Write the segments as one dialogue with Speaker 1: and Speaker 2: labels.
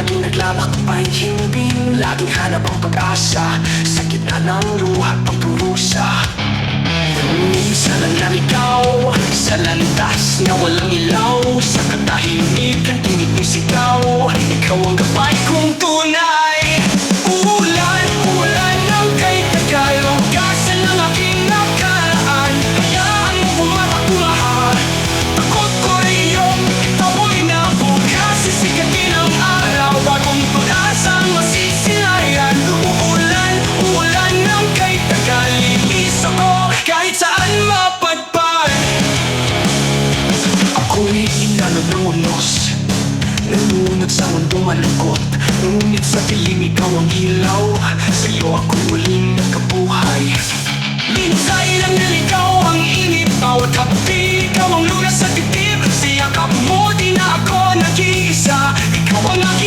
Speaker 1: laging naglalakbay Himbing, laging hanap ang pag-asa. Sa gitna ng luha at pagdurusa Minsan lang naligaw Sa landas na walang ilaw. Sa katahimikan, tinig ng Ikaw ang gabay kong Ako'y inanod ng unos Nalunod sa mundong malungkot. Ngunit sa dilim ikaw ang ilaw. Sa'yo ako muling nagkabuhay. Minsan lang naligaw ang init. Bawat hapdi, ikaw ang lunas sa dibdib. Sa yakap mo, di na ako nag-iisa. Ikaw ang aking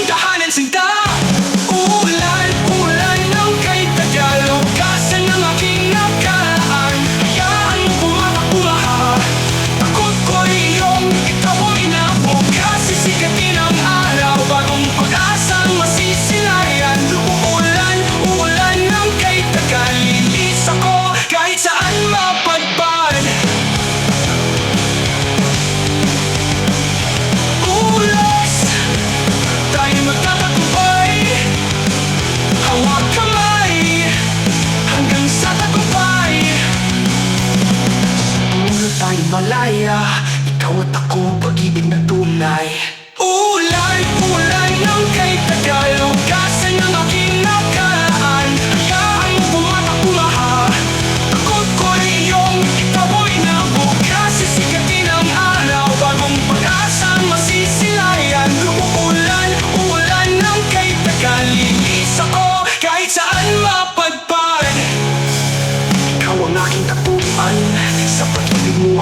Speaker 1: Mula tayo malaya. Ikaw at ako pag-ibig na tunay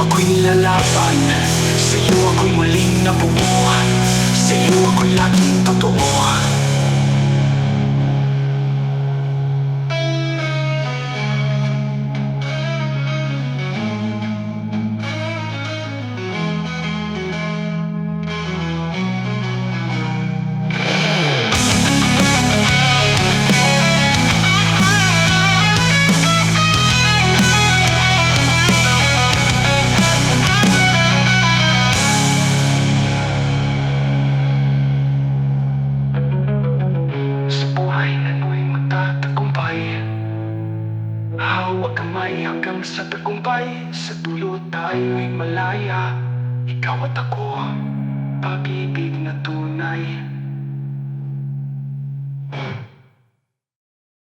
Speaker 1: ako'y nilalaban. Sa'yo ako'y muling nabuo Sa'yo ako'y laging totoo Kamay hanggang sa tagumpay Sa dulo tayo'y malaya. Ikaw at ako Pag-ibig na tunay